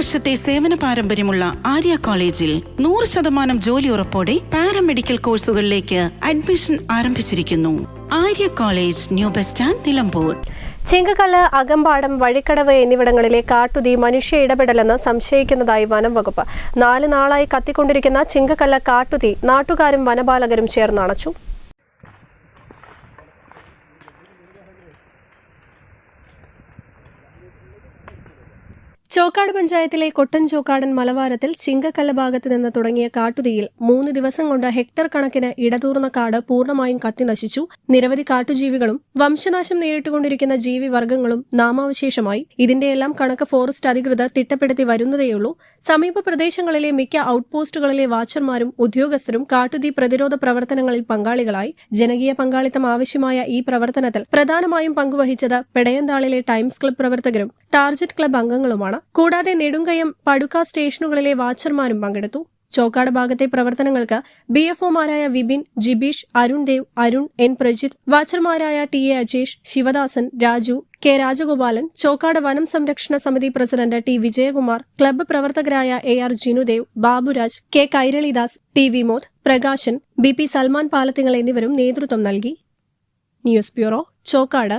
വർഷത്തെ സേവന പാരമ്പര്യമുള്ള ആര്യ കോളേജിൽ നൂറ് ശതമാനം ജോലി ഉറപ്പോടെ പാരാമെഡിക്കൽ കോഴ്സുകളിലേക്ക് അഡ്മിഷൻ ആരംഭിച്ചിരിക്കുന്നു. Arya college new bus stand Nilambur. Chingakkallu Akampadam Vazhikkadavu എന്നിവിടങ്ങളിലെ കാട്ടുതീ മനുഷ്യ ഇടപെടലെന്ന് സംശയിക്കുന്നതായി വനം വകുപ്പ്. നാല് നാളായി കത്തിക്കൊണ്ടിരിക്കുന്ന ചിങ്കക്കല്ല് കാട്ടുതീ നാട്ടുകാരും വനപാലകരും ചേർന്ന് ചോക്കാട് പഞ്ചായത്തിലെ കൊട്ടൻ ചോക്കാടൻ മലവാരത്തിൽ ചിങ്കക്കല്ല ഭാഗത്ത് നിന്ന് തുടങ്ങിയ കാട്ടുതീയിൽ മൂന്ന് ദിവസം കൊണ്ട് ഹെക്ടർ കണക്കിന് ഇടതൂർന്ന കാട് പൂർണമായും കത്തിനശിച്ചു നിരവധി കാട്ടുജീവികളും വംശനാശം നേരിട്ടുകൊണ്ടിരിക്കുന്ന ജീവിവർഗങ്ങളും നാമാവശേഷമായി. ഇതിന്റെയെല്ലാം കണക്ക് ഫോറസ്റ്റ് അധികൃതർ തിട്ടപ്പെടുത്തി വരുന്നതേയുള്ളൂ. സമീപ പ്രദേശങ്ങളിലെ മിക്ക ഔട്ട്പോസ്റ്റുകളിലെ വാച്ചർമാരും ഉദ്യോഗസ്ഥരും കാട്ടുതീ പ്രതിരോധ പ്രവർത്തനങ്ങളിൽ പങ്കാളികളായി. ജനകീയ പങ്കാളിത്തം ആവശ്യമായ ഈ പ്രവർത്തനത്തിൽ പ്രധാനമായും പങ്കുവഹിച്ചത് പെടയന്താളിലെ ടൈംസ് ക്ലബ് പ്രവർത്തകരും ടാർജറ്റ് ക്ലബ് അംഗങ്ങളുമാണ്. കൂടാതെ നെടുങ്കയം പടുക്ക സ്റ്റേഷനുകളിലെ വാച്ചർമാരും പങ്കെടുത്തു. ചോക്കാട് ഭാഗത്തെ പ്രവർത്തനങ്ങൾക്ക് ബി എഫ് ഒമാരായ വിപിൻ ജിബീഷ് അരുൺ ദേവ് അരുൺ എൻ പ്രജിത്ത് വാച്ചർമാരായ T A Ajesh Sivadasan Raju K Rajagopalan Chokkad വനം സംരക്ഷണ സമിതി പ്രസിഡന്റ് ടി വിജയകുമാർ ക്ലബ്ബ് പ്രവർത്തകരായ A R Jinudev Baburaj K Kairalidas T Vimod Prakashan B P Salman Palathingal എന്നിവരും നേതൃത്വം നൽകി. News bureau Chokkad.